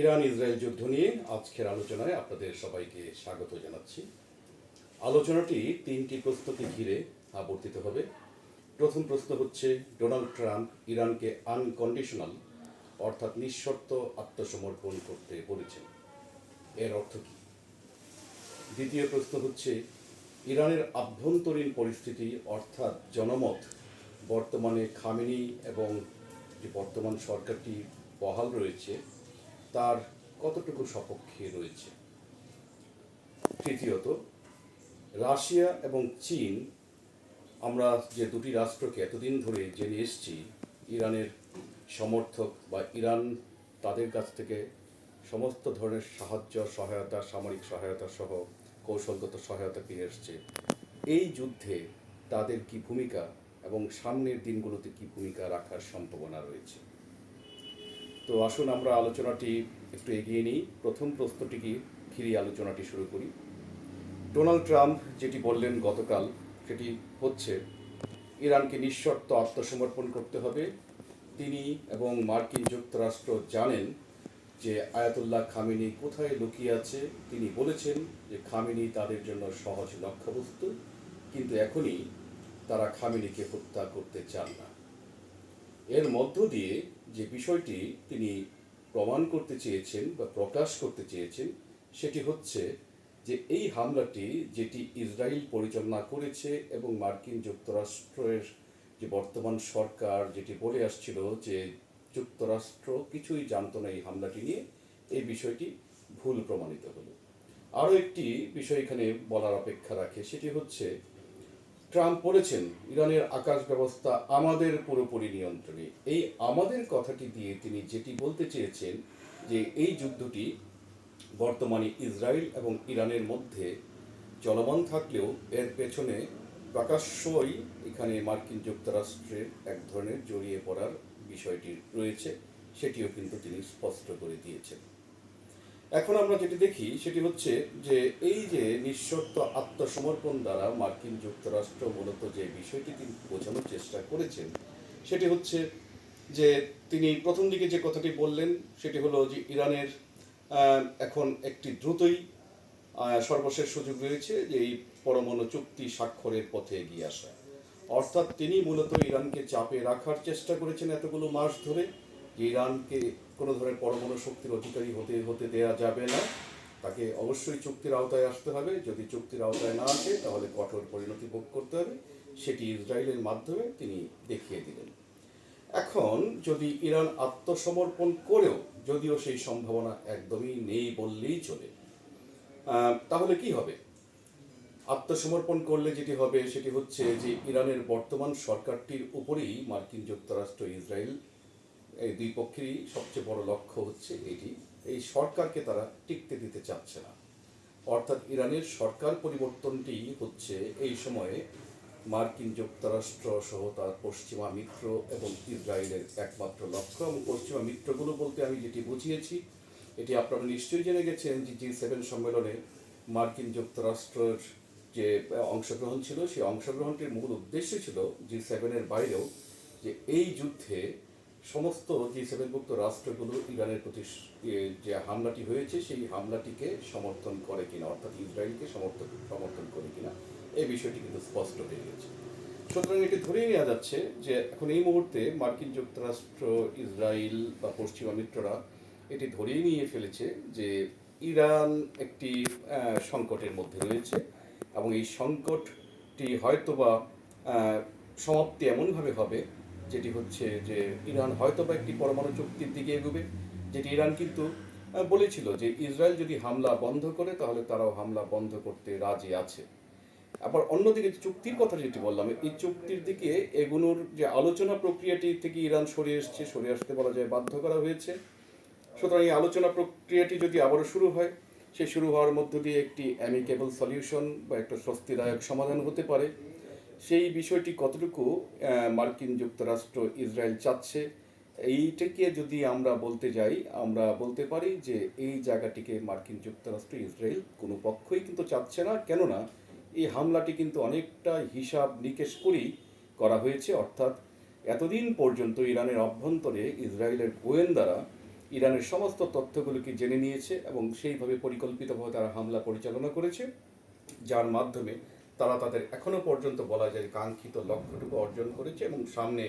Iran Israel যুদ্ধ নিয়ে আজকের আলোচনায় আপনাদের সবাইকে স্বাগত জানাচ্ছি। আলোচনাটি তিনটি প্রশ্নকে ঘিরে আবর্তিত হবে। প্রথম প্রশ্ন হচ্ছে, ডোনাল্ড ট্রাম্প ইরানকে আনকন্ডিশনাল, অর্থাৎ নিঃশর্ত আত্মসমর্পণ করতে বলেছেন। এর অর্থ কী? দ্বিতীয় প্রশ্ন হচ্ছে, ইরানের আভ্যন্তরীণ পরিস্থিতি, অর্থাৎ জনমত, বর্তমানে খামেনি এবং যে বর্তমান সরকারটি বহাল রয়েছে তার কতটুকু সপক্ষে রয়েছে? তৃতীয়ত, রাশিয়া এবং চীন, আমরা যে দুটি রাষ্ট্রকে এতদিন ধরে জেনে এসেছি, ইরানের সমর্থক বা ইরান তাদের কাছ থেকে সমস্ত ধরনের সাহায্য, সহায়তা, সামরিক সহায়তা সহ কৌশলগত সহায়তা পেয়ে এসছে। এই যুদ্ধে তাদের কি ভূমিকা এবং সামনের দিনগুলোতে কি ভূমিকা রাখার সম্ভাবনা রয়েছে? তো আসুন আমরা আলোচনাটি একটু এগিয়ে নিই। প্রথম প্রশ্নটিকে ঘিরে আলোচনাটি শুরু করি। ডোনাল্ড ট্রাম্প যেটি বললেন গতকাল, সেটি হচ্ছে, ইরানকে নিঃশর্ত আত্মসমর্পণ করতে হবে। তিনি এবং মার্কিন যুক্তরাষ্ট্র জানেন যে আয়াতুল্লাহ খামিনি কোথায় লুকিয়ে আছে। তিনি বলেছেন যে খামিনি তাদের জন্য সহজ লক্ষ্যবস্তু, কিন্তু এখনই তারা খামিনিকে হত্যা করতে চান না। এর মধ্য দিয়ে যে বিষয়টি তিনি প্রমাণ করতে চেয়েছেন বা প্রকাশ করতে চেয়েছেন, সেটি হচ্ছে যে এই হামলাটি যেটি ইসরায়েল পরিচালনা করেছে এবং মার্কিন যুক্তরাষ্ট্রের যে বর্তমান সরকার যেটি বলে আসছিল যে যুক্তরাষ্ট্র কিছুই জানতো না এই হামলাটি নিয়ে, এই বিষয়টি ভুল প্রমাণিত হলো। আরও একটি বিষয় এখানে বলার অপেক্ষা রাখে, সেটি হচ্ছে ট্রাম্প বলেছেন, ইরানের আকাশ ব্যবস্থা আমাদের পুরোপুরি নিয়ন্ত্রণে। এই আমাদের কথাটি দিয়ে তিনি যেটি বলতে চেয়েছেন যে এই যুদ্ধটি বর্তমানে ইসরায়েল এবং ইরানের মধ্যে চলমান থাকলেও এর পেছনে প্রকাশ্যই এখানে মার্কিন যুক্তরাষ্ট্রের এক ধরনের জড়িয়ে পড়ার বিষয়টি রয়েছে, সেটিও কিন্তু তিনি স্পষ্ট করে দিয়েছেন। এখন আমরা যেটি দেখি সেটি হচ্ছে যে এই যে নিঃশর্ত আত্মসমর্পণ দ্বারা মার্কিন যুক্তরাষ্ট্র মূলত যে বিষয়টি তিনি বোঝানোর চেষ্টা করেছেন, সেটি হচ্ছে যে তিনি প্রথম দিকে যে কথাটি বললেন সেটি হলো যে ইরানের এখন একটি দ্রুতই সর্বশেষ সুযোগ রয়েছে যে এই পরমাণু চুক্তি স্বাক্ষরের পথে এগিয়ে আসা। অর্থাৎ তিনি মূলত ইরানকে চাপে রাখার চেষ্টা করেছেন এতগুলো মাস ধরে যে ইরানকে কোনো ধরনের পরমাণু শক্তির অধিকারী হতে হতে দেয়া যাবে না। তাকে অবশ্যই চুক্তির আওতায় আসতে হবে। যদি চুক্তির আওতায় না আসে, তাহলে কঠোর পরিণতি ভোগ করতে হবে। সেটি ইসরায়েলের মাধ্যমে তিনি দেখিয়ে দিলেন। এখন যদি ইরান আত্মসমর্পণ করেও, যদিও সেই সম্ভাবনা একদমই নেই বললেই চলে তাহলে কি হবে? আত্মসমর্পণ করলে যেটি হবে, সেটি হচ্ছে যে ইরানের বর্তমান সরকারটির উপরেই মার্কিন যুক্তরাষ্ট্র, ইসরায়েল এই দুই পক্ষেরই সবচেয়ে বড় লক্ষ্য হচ্ছে এটি। এই সরকারকে তারা টিকতে দিতে চাচ্ছে না। অর্থাৎ ইরানের সরকার পরিবর্তনটি হচ্ছে এই সময়ে মার্কিন যুক্তরাষ্ট্র সহ তার পশ্চিমা মিত্র এবং ইসরায়েলের একমাত্র লক্ষ্য এবং পশ্চিমা মিত্রগুলো বলতে আমি যেটি বুঝিয়েছি, এটি আপনারা নিশ্চয়ই জেনে গেছেন যে জি সেভেন সম্মেলনে মার্কিন যুক্তরাষ্ট্রের যে অংশগ্রহণ ছিল, সেই অংশগ্রহণটির মূল উদ্দেশ্য ছিল জি সেভেনের বাইরেও যে এই যুদ্ধে সমস্ত জি সেভেনভুক্ত রাষ্ট্রগুলো ইরানের প্রতি যে হামলাটি হয়েছে, সেই হামলাটিকে সমর্থন করে কিনা, অর্থাৎ ইসরায়েলকে সমর্থন সমর্থন করে কিনা, এই বিষয়টি কিন্তু স্পষ্ট হয়ে গেছে। সুতরাং এটি ধরেই নেওয়া যাচ্ছে যে এখন এই মুহূর্তে মার্কিন যুক্তরাষ্ট্র, ইসরায়েল বা পশ্চিমা মিত্ররা এটি ধরেই নিয়ে ফেলেছে যে ইরান একটি সংকটের মধ্যে রয়েছে এবং এই সংকটটি হয়তোবা সমাপ্তি এমনভাবে হবে যেটি হচ্ছে যে ইরান হয়তো বা একটি পরমাণু চুক্তির দিকে এগোবে, যেটি ইরান কিন্তু বলেছিল যে ইসরায়েল যদি হামলা বন্ধ করে, তাহলে তারাও হামলা বন্ধ করতে রাজি আছে। আবার অন্যদিকে চুক্তির কথা যেটি বললাম, এই চুক্তির দিকে এগুলোর যে আলোচনা প্রক্রিয়াটি থেকে ইরান সরে এসছে, সরে আসতে বলা যায় বাধ্য করা হয়েছে। সুতরাং এই আলোচনা প্রক্রিয়াটি যদি আবারও শুরু হয় সে শুরু হওয়ার মধ্য দিয়ে একটি অ্যামিকেবল সলিউশন বা একটা স্বস্তিদায়ক সমাধান হতে পারে। সেই বিষয়টি কতটুকু মার্কিন যুক্তরাষ্ট্র ইসরায়েল চাচ্ছে, এইটাকে যদি আমরা বলতে যাই, আমরা বলতে পারি যে এই জায়গাটিকে মার্কিন যুক্তরাষ্ট্র ইসরায়েল কোনো পক্ষই কিন্তু চাচ্ছে না। কেননা, এই হামলাটি কিন্তু অনেকটা হিসাব নিকেশ করেই করা হয়েছে। অর্থাৎ, এতদিন পর্যন্ত ইরানের অভ্যন্তরে ইসরায়েলের গোয়েন্দারা ইরানের সমস্ত তথ্যগুলোকে জেনে নিয়েছে এবং সেইভাবে পরিকল্পিতভাবে তারা হামলা পরিচালনা করেছে, যার মাধ্যমে তারা তাদের এখনও পর্যন্ত বলা যায় কাঙ্ক্ষিত লক্ষ্যটুকু অর্জন করেছে এবং সামনে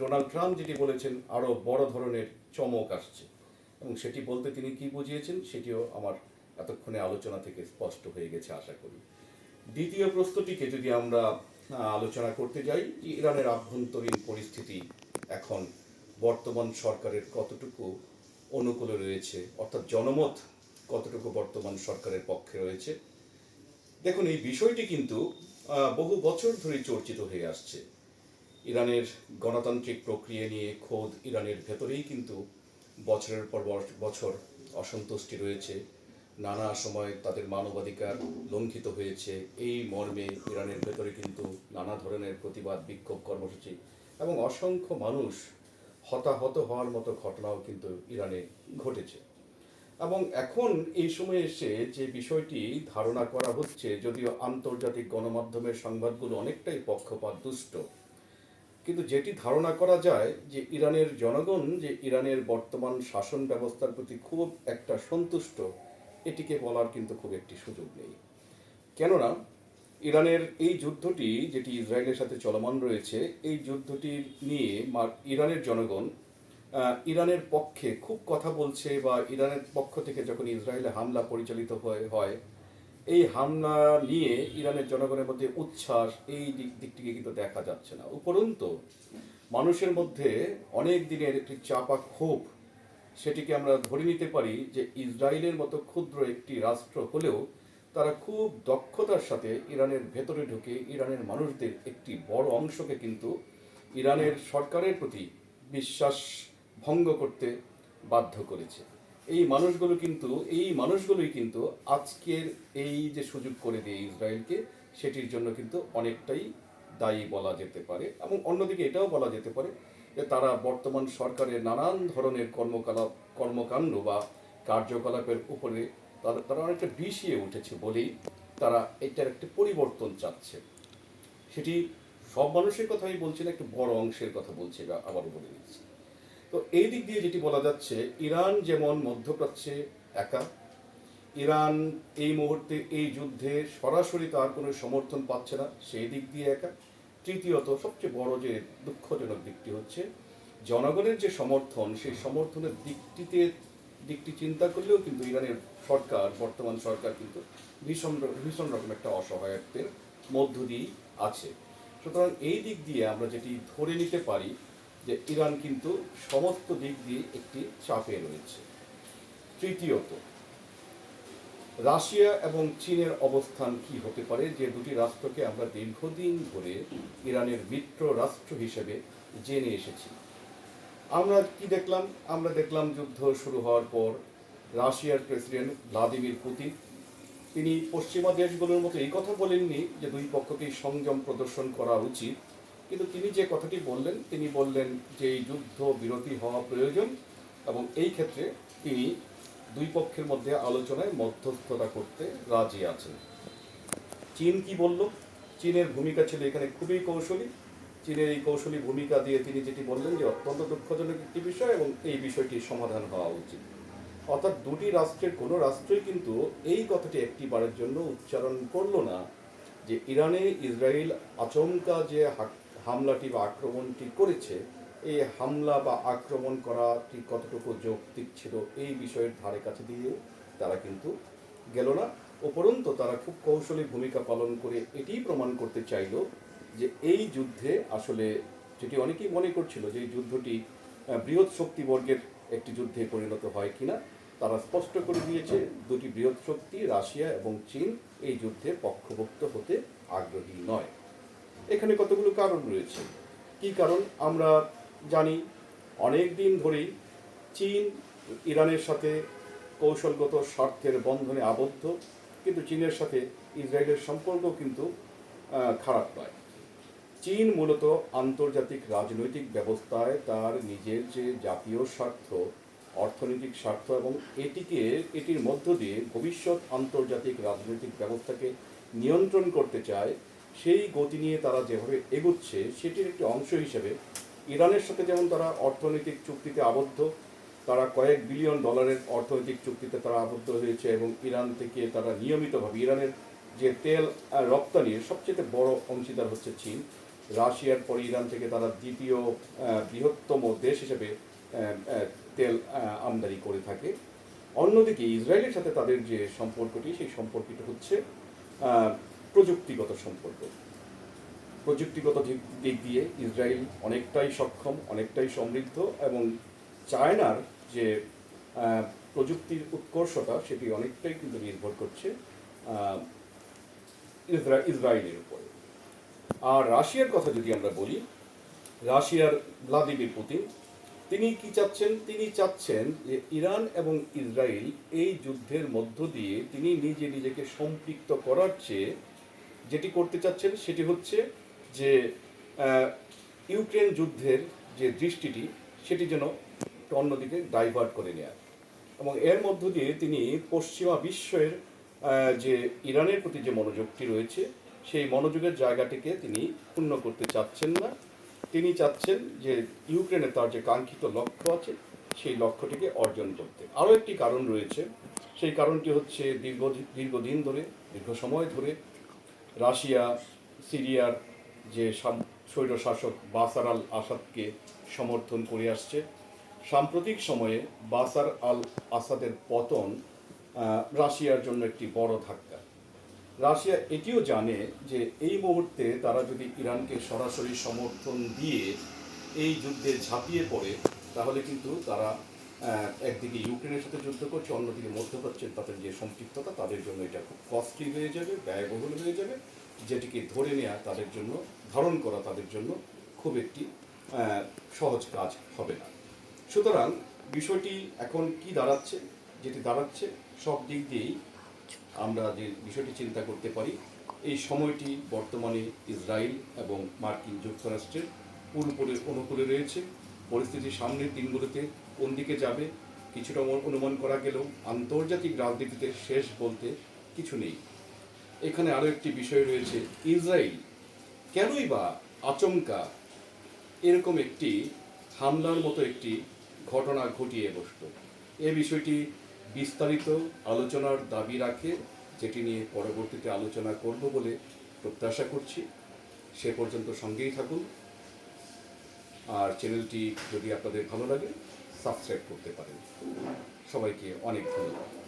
ডোনাল্ড ট্রাম্প যেটি বলেছেন আরও বড় ধরনের চমক আসছে। এবং সেটি বলতে তিনি কি বুঝিয়েছেন সেটিও আমার এতক্ষণে আলোচনা থেকে স্পষ্ট হয়ে গেছে আশা করি। দ্বিতীয় প্রশ্নটিকে যদি আমরা আলোচনা করতে যাই, যে ইরানের আভ্যন্তরীণ পরিস্থিতি এখন বর্তমান সরকারের কতটুকু অনুকূলে রয়েছে, অর্থাৎ জনমত কতটুকু বর্তমান সরকারের পক্ষে রয়েছে দেখুন, এই বিষয়টি কিন্তু বহু বছর ধরে চর্চিত হয়ে আসছে। ইরানের গণতান্ত্রিক প্রক্রিয়া নিয়ে খোদ ইরানের ভেতরেই কিন্তু বছরের পর বছর অসন্তুষ্টি রয়েছে। নানা সময় তাদের মানবাধিকার লঙ্ঘিত হয়েছে। এই মর্মে ইরানের ভেতরে কিন্তু নানা ধরনের প্রতিবাদ, বিক্ষোভ, কর্মসূচি এবং অসংখ্য মানুষ হতাহত হওয়ার মতো ঘটনাও কিন্তু ইরানে ঘটেছে। এবং এখন এই সময়ে এসে যে বিষয়টি ধারণা করা হচ্ছে, যদিও আন্তর্জাতিক গণমাধ্যমের সংবাদগুলো অনেকটাই পক্ষপাত, দুষ্ট। কিন্তু যেটি ধারণা করা যায় যে ইরানের জনগণ, যে ইরানের বর্তমান শাসন ব্যবস্থার প্রতি খুব একটা সন্তুষ্ট, এটিকে বলার কিন্তু খুব একটি সুযোগ নেই। কেননা, ইরানের এই যুদ্ধটি, যেটি ইসরায়েলের সাথে চলমান রয়েছে, এই যুদ্ধটি নিয়ে ইরানের জনগণ ইরানের পক্ষে খুব কথা বলছে বা ইরানের পক্ষ থেকে যখন ইসরায়েলে হামলা পরিচালিত হয়ে, এই হামলা নিয়ে ইরানের জনগণের মধ্যে উচ্ছ্বাস এই দিক, দিকটিকে কিন্তু দেখা যাচ্ছে না। উপরন্তু, মানুষের মধ্যে অনেক দিনের একটি চাপা ক্ষোভ, সেটিকে আমরা ধরে নিতে পারি যে ইসরায়েলের মতো ক্ষুদ্র একটি রাষ্ট্র হলেও তারা খুব দক্ষতার সাথে ইরানের ভেতরে ঢুকে ইরানের মানুষদের একটি বড় অংশকে কিন্তু ইরানের সরকারের প্রতি বিশ্বাস ভঙ্গ করতে বাধ্য করেছে। এই মানুষগুলো কিন্তু, এই মানুষগুলোই কিন্তু আজকের এই যে সুযোগ করে দিয়ে ইসরায়েলকে, সেটির জন্য কিন্তু অনেকটাই দায়ী বলা যেতে পারে এবং অন্যদিকে এটাও বলা যেতে পারে যে তারা বর্তমান সরকারের নানান ধরনের কর্মকলাপ কর্মকাণ্ড বা কার্যকলাপের উপরে তারা তারা অনেকটা বিষিয়ে উঠেছে বলেই তারা এটার একটি পরিবর্তন চাচ্ছে। সেটি সব মানুষের কথাই বলছি না, একটু বড় অংশের কথা বলছি আবারও বলে দিচ্ছি। তো এই দিক দিয়ে যেটি বলা যাচ্ছে, ইরান যেমন মধ্যপ্রাচ্যে একা, ইরান এই মুহূর্তে এই যুদ্ধে সরাসরি তার কোনো সমর্থন পাচ্ছে না, সেই দিক দিয়ে একা। তৃতীয়ত, সবচেয়ে বড় যে দুঃখজনক দিকটি হচ্ছে, জনগণের যে সমর্থন, সেই সমর্থনের দিকটিতে, দিকটি চিন্তা করলেও কিন্তু ইরানের সরকার, বর্তমান সরকার কিন্তু ভীষণ ভীষণ রকম একটা অসহায়ত্বের মধ্য দিয়েই আছে। সুতরাং এই দিক দিয়ে আমরা যেটি ধরে নিতে পারি যে ইরান কিন্তু সমস্ত দিক দিয়ে একটি চাপে রয়েছে। তৃতীয়ত, রাশিয়া এবং চীনের অবস্থান কি হতে পারে? যে দুটি রাষ্ট্রকে আমরা দীর্ঘদিন ধরে ইরানের মিত্র রাষ্ট্র হিসেবে জেনে এসেছি। আমরা কি দেখলাম? আমরা দেখলাম যুদ্ধ শুরু হওয়ার পর রাশিয়ার প্রেসিডেন্ট ভ্লাদিমির পুতিন, তিনি পশ্চিমা দেশগুলোর মতো এই কথা বলেননি যে দুই পক্ষকেই সংযম প্রদর্শন করা উচিত। কিন্তু তিনি যে কথাটি বললেন, তিনি বললেন যে এই যুদ্ধ বিরতি হওয়া প্রয়োজন এবং এই ক্ষেত্রে তিনি দুই পক্ষের মধ্যে আলোচনায় মধ্যস্থতা করতে রাজি আছেন। চীন কি বলল? চীনের ভূমিকা ছিল এখানে খুবই কৌশলী। চীনের এই কৌশলী ভূমিকা দিয়ে তিনি যেটি বললেন যে অত্যন্ত দুঃখজনক একটি বিষয় এবং এই বিষয়টির সমাধান হওয়া উচিত। অর্থাৎ দুটি রাষ্ট্রের কোনো রাষ্ট্রই কিন্তু এই কথাটি একটি বারের জন্য উচ্চারণ করল না যে ইরানে ইসরায়েল আচমকা যে হা- হামলাটি বা আক্রমণটি করেছে, এই হামলা বা আক্রমণ করাটি কতটুকু যৌক্তিক ছিল এই বিষয়ের ধারে কাছে দিয়ে তারা কিন্তু গেল না। উপরন্তু তারা খুব কৌশলী ভূমিকা পালন করে এটিই প্রমাণ করতে চাইলো যে এই যুদ্ধে আসলে যেটি অনেকেই মনে করছিল যে এই যুদ্ধটি বৃহৎ শক্তিবর্গের একটি যুদ্ধে পরিণত হয় কিনা, তারা স্পষ্ট করে দিয়েছে দুটি বৃহৎ শক্তি, রাশিয়া এবং চীন, এই যুদ্ধে পক্ষভুক্ত হতে আগ্রহী নয়। এখানে কতগুলো কারণ রয়েছে? কি কারণ? আমরা জানি অনেক দিন ধরেই চীন, ইরানের সাথে কৌশলগত স্বার্থের বন্ধনে আবদ্ধ, কিন্তু চীনের সাথে ইসরায়েলের সম্পর্ক কিন্তু খারাপ নয়। চীন মূলত আন্তর্জাতিক রাজনৈতিক ব্যবস্থায় তার নিজের যে জাতীয় স্বার্থ, অর্থনৈতিক স্বার্থ এবং এটিকে, এটির মধ্য দিয়ে ভবিষ্যৎ আন্তর্জাতিক রাজনৈতিক ব্যবস্থাকে নিয়ন্ত্রণ করতে চায় সেই গতি নিয়ে তারা যেভাবে এগোচ্ছে, সেটির একটি অংশ হিসেবে ইরানের সাথে যেমন তারা অর্থনৈতিক চুক্তিতে আবদ্ধ, তারা কয়েক বিলিয়ন ডলারের অর্থনৈতিক চুক্তিতে তারা আবদ্ধ হয়েছে এবং ইরান থেকে তারা নিয়মিতভাবে ইরানের যে তেল রপ্তানির সবচেয়ে বড় অংশীদার হচ্ছে চীন। রাশিয়ার পরে ইরান থেকে তারা দ্বিতীয় বৃহত্তম দেশ হিসেবে তেল আমদানি করে থাকে। অন্যদিকে ইসরায়েলের সাথে তাদের যে সম্পর্কটি, সেই সম্পর্কটি হচ্ছে প্রযুক্তিগত সম্পর্ক। প্রযুক্তিগত দিক দিয়ে ইসরায়েল অনেকটাই সক্ষম, অনেকটাই সমৃদ্ধ এবং চায়নার যে প্রযুক্তির উৎকর্ষতা সেটি অনেকটাই কিন্তু নির্ভর করছে ইসরায়েলের উপরে। আর রাশিয়ার কথা যদি আমরা বলি, রাশিয়ার ভ্লাদিমির পুতিন, তিনি কি চাচ্ছেন? তিনি চাচ্ছেন যে ইরান এবং ইসরায়েল এই যুদ্ধের মধ্য দিয়ে তিনি নিজে নিজেকে সম্পৃক্ত করার চেয়ে যেটি করতে চাচ্ছেন সেটি হচ্ছে যে ইউক্রেন যুদ্ধের যে দৃষ্টিটি, সেটি যেন অন্যদিকে ডাইভার্ট করে নেয়। এবং এর মধ্য দিয়ে তিনি পশ্চিমা বিশ্বের যে ইরানের প্রতি যে মনোযোগটি রয়েছে, সেই মনোযোগের জায়গাটিকে তিনি পূর্ণ করতে চাচ্ছেন না। তিনি চাচ্ছেন যে ইউক্রেনে তার যে কাঙ্ক্ষিত লক্ষ্য আছে, সেই লক্ষ্যটিকে অর্জন করতে। আরও একটি কারণ রয়েছে। সেই কারণটি হচ্ছে দীর্ঘ, দীর্ঘদিন ধরে, দীর্ঘ সময় ধরে রাশিয়া, সিরিয়ার যে স্বৈরশাসক বাসার আল আসাদকে সমর্থন করে আসছে। সাম্প্রতিক সময়ে বাসার আল আসাদের পতন রাশিয়ার জন্য একটি বড় ধাক্কা। রাশিয়া এটিও জানে যে এই মুহূর্তে তারা যদি ইরানকে সরাসরি সমর্থন দিয়ে এই যুদ্ধে ঝাঁপিয়ে পড়ে, তাহলে কিন্তু তারা একদিকে ইউক্রেনের সাথে যুদ্ধ করছে, অন্যদিকে মধ্যপ্রাচ্যের তাদের যে সম্পৃক্ততা, তাদের জন্য এটা খুব কস্টলি হয়ে যাবে, ব্যয়বহুল হয়ে যাবে। যেটিকে ধরে নেওয়া তাদের জন্য, ধারণ করা তাদের জন্য খুব একটি সহজ কাজ হবে না। সুতরাং বিষয়টি এখন কি দাঁড়াচ্ছে, যেটি দাঁড়াচ্ছে, সব দিক দিয়েই আমরা যে বিষয়টি চিন্তা করতে পারি, এই সময়টি বর্তমানে ইসরায়েল এবং মার্কিন যুক্তরাষ্ট্রের পুরোপুরি অনুকূলে রয়েছে। পরিস্থিতি সামনের দিনগুলোতে কোন দিকে যাবে, কিছুটা অনু- অনুমান করা গেলেও আন্তর্জাতিক রাজনীতিতে শেষ বলতে কিছু নেই। এখানে আরও একটি বিষয় রয়েছে, ইসরায়েল কেনই বা আচমকা এরকম একটি হামলার মতো একটি ঘটনা ঘটিয়ে বসত এ বিষয়টি বিস্তারিত আলোচনার দাবি রাখে, যেটি নিয়ে পরবর্তীতে আলোচনা করব বলে প্রত্যাশা করছি। সে পর্যন্ত সঙ্গেই থাকুন। আর চ্যানেলটি যদি আপনাদের ভালো লাগে সাবস্ক্রাইব করতে পারেন। সবাইকে অনেক ধন্যবাদ।